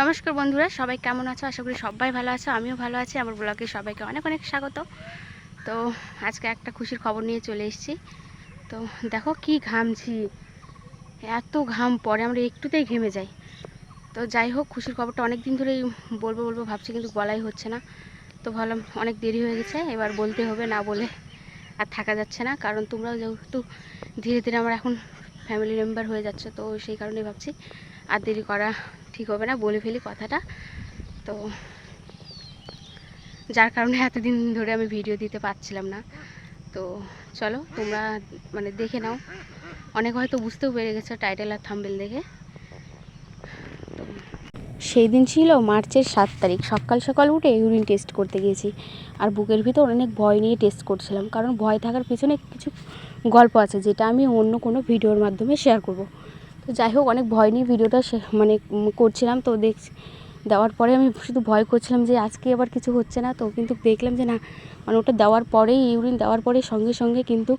নমস্কার বন্ধুরা, সবাই কেমন আছো? আশা করি সবাই ভালো আছো, আমিও ভালো আছি। আমার ব্লগে সবাইকে অনেক অনেক স্বাগত। তো আজকে একটা খুশির খবর নিয়ে চলে এসেছি। তো দেখো কি ঘামছি, এত ঘাম পরে আমরা একটুতেই ঘেমে যাই। তো যাই হোক, খুশির খবরটা অনেক দিন ধরেই বলব বলব ভাবছি, কিন্তু বলাই হচ্ছে না। তো ভাবলাম অনেক দেরি হয়ে গেছে, এবার বলতে হবে, না বলে আর থাকা যাচ্ছে না। কারণ তোমরাও যেহেতু ধীরে ধীরে আমার এখন ফ্যামিলি মেম্বার হয়ে যাচ্ছে, তো সেই কারণে ভাবছি আর দেরি করা ঠিক হবে না, বলে ফেলি কথাটা। তো যার কারণে এতদিন ধরে আমি ভিডিও দিতে পারছিলাম না। তো চলো, তোমরা মানে দেখে নাও। অনেক হয়তো বুঝতেও পেরে গেছো টাইটেল আর থাম্বেল দেখে। সেই দিন ছিল মার্চের সাত তারিখ। সকাল সকাল উঠে ইউরিন টেস্ট করতে গিয়েছি। আর বুকের ভিতর অনেক ভয় নিয়ে টেস্ট করছিলাম। কারণ ভয় থাকার পিছনে কিছু গল্প আছে, যেটা আমি অন্য কোনো ভিডিওর মাধ্যমে শেয়ার করব। তো যাই হোক, অনেক ভয় নিয়ে ভিডিওটা মানে করছিলাম। তো দেখ, দেওয়ার পরে আমি শুধু ভয় করছিলাম যে আজকে আবার কিছু হচ্ছে না। তো কিন্তু দেখলাম যে না মানে ওটা দেওয়ার পরেই, ইউরিন দেওয়ার পরে সঙ্গে সঙ্গে কিন্তু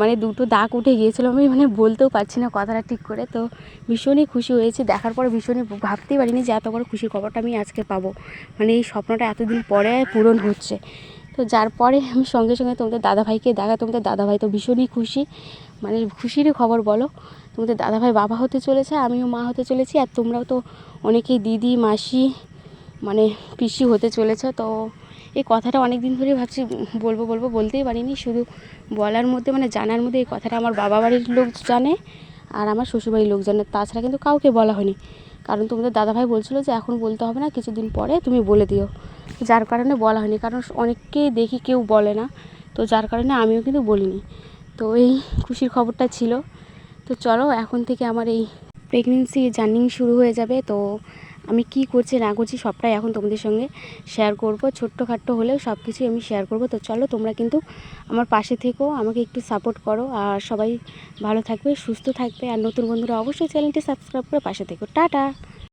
মানে দুটো দাগ উঠে গিয়েছিল। আমি মানে বলতেও পারছি না কথাটা ঠিক করে। তো ভীষণই খুশি হয়েছি। দেখার পরে ভীষণই ভাবতেই পারিনি যে এত বড় খুশির খবরটা আমি আজকে পাবো। মানে এই স্বপ্নটা এতদিন পরে পূরণ হচ্ছে। তো যার পরে আমি সঙ্গে সঙ্গে তোমাদের দাদাভাইকে দেখা, তোমাদের দাদাভাই তো ভীষণই খুশি। মানে খুশিরই খবর বলো। তোমাদের দাদাভাই বাবা হতে চলেছে, আমিও মা হতে চলেছি, আর তোমরাও তো অনেকেই দিদি, মাসি মানে পিসি হতে চলেছ। তো এই কথাটা অনেক দিন ধরেই ভাবছি, বলব বলব বলতেই পারিনি। শুধু বলার মধ্যে মানে জানার মধ্যে এই কথাটা আমার বাবা বাড়ির লোক জানে, আর আমার শ্বশুরবাড়ির লোক জানে। তাছাড়া কিন্তু কাউকে বলা হয়নি। কারণ তোমাদের দাদাভাই বলছিল যে, এখন বলতে হবে না, কিছুদিন পরে তুমি বলে দিও। যার কারণে বলা হয়নি। কারণ অনেককেই দেখি কেউ বলে না। তো যার কারণে আমিও কিন্তু বলিনি। তো এই খুশির খবরটা ছিল। তো চলো, এখন থেকে আমার এই প্রেগনেন্সি জার্নি শুরু হয়ে যাবে। তো আমি কি করছি, না করছি, সবটাই এখন তোমাদের সঙ্গে শেয়ার করব। ছোট্টখাট্ট হলেও সব কিছুই আমি শেয়ার করব। তো চলো, তোমরা কিন্তু আমার পাশে থেকো, আমাকে একটু সাপোর্ট করো। আর সবাই ভালো থাকবে, সুস্থ থাকবে। আর নতুন বন্ধুরা অবশ্যই চ্যানেলটি সাবস্ক্রাইব করে পাশে থেকো। টাটা!